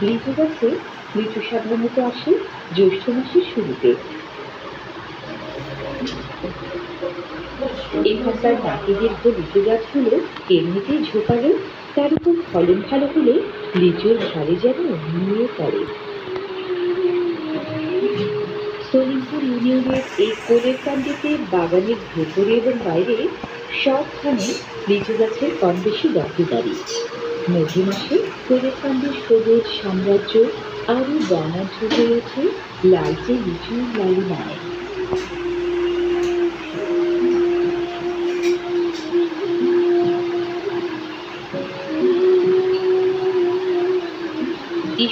লিচু গাছে সাধারণত আসে জ্যৈষ্ঠ মাসের শুরুতে। এখানকার নাকি দীর্ঘ লিচু এমনিতেই তার উপর ফলন ভালো হলে লিচুর ঝাড়ে যেন নিয়ে পড়ে সলিমপুর ইউনিয়নের এই কোলের কান্ডিতে বাগানের ভেতরে এবং বাইরে সবখানে লিচু গাছের কম বেশি দখলদারি মধ্যে মাসে কোলের সবুজ সাম্রাজ্য আরও বর্ণাঢ্য হয়ে ওঠে লালচে লিচুর লালিমায়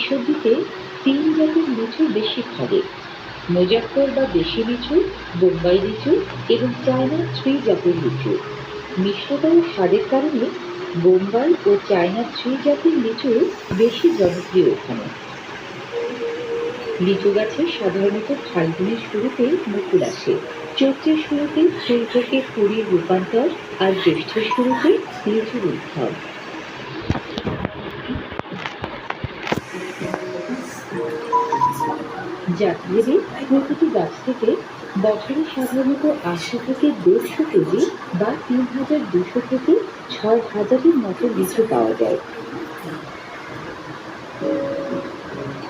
সবজিতে তিন জাতের লিচু বেশি ফলে মোজাক্কর বা দেশি লিচু, বোম্বাই লিচু এবং চায়না থ্রি জাতের লিচু। মিশ্রতা ও স্বাদের কারণে বোম্বাই ও চায়না থ্রি জাতের লিচু বেশি জনপ্রিয় এখানে। লিচু গাছে সাধারণত ফাল্গুনের শুরুতে মুকুল আসে। চৈত্রের শুরুতে ফুল থেকে ফুলের রূপান্তর আর জ্যৈষ্ঠের শুরুতে লিচুর উদ্ভব। জাতভেদে প্রতিটি গাছ থেকে বছরে সাধারণত আশি থেকে দেড়শো কেজি বা তিন হাজার দুশো থেকে ছয় হাজারের মতো লিচু পাওয়া যায়।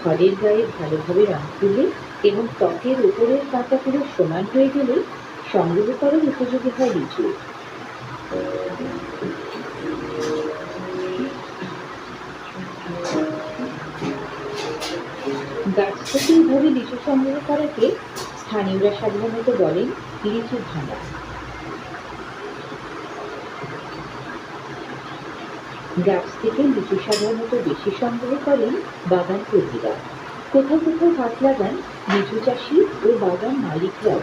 ঘরের গায়ে ভালোভাবে রং তুলে এবং ত্বকের উপরের পাতাগুলো সমান হয়ে গেলে সংগ্রহ করার উপযোগী হয় লিচু। গাছ থেকে এইভাবে লিচু সংগ্রহ করাকে স্থানীয়রা সাধারণত বলেন লিচু ভাঙা গাছ থেকে লিচু সাধারণত বেশি সংগ্রহ করেন বাগান কর্মীরা। কোথাও কোথাও গাছ লাগান লিচু চাষি ও বাগান মালিকরাও।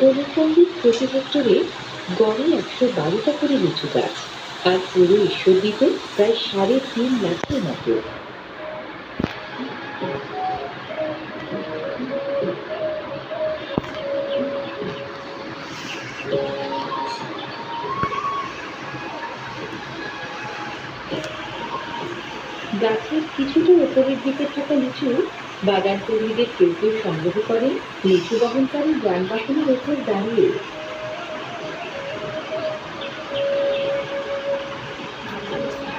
পৌরসঙ্গীর প্রতি হেক্টরে গড়ে একশো বারোটা করে লিচু গাছ। আর পুরো ঈশ্বরদীতে প্রায় সাড়ে তিন লাখের মতো। গাছের কিছুটা উপরের দিকে থাকা লিচু বাগান কর্মীদের কেউ কেউ সংগ্রহ করে লিচু বহনকারী যানবাহনের ওপর দাঁড়িয়ে।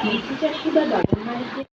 লিচু চাষী বা বাগান মালিকদের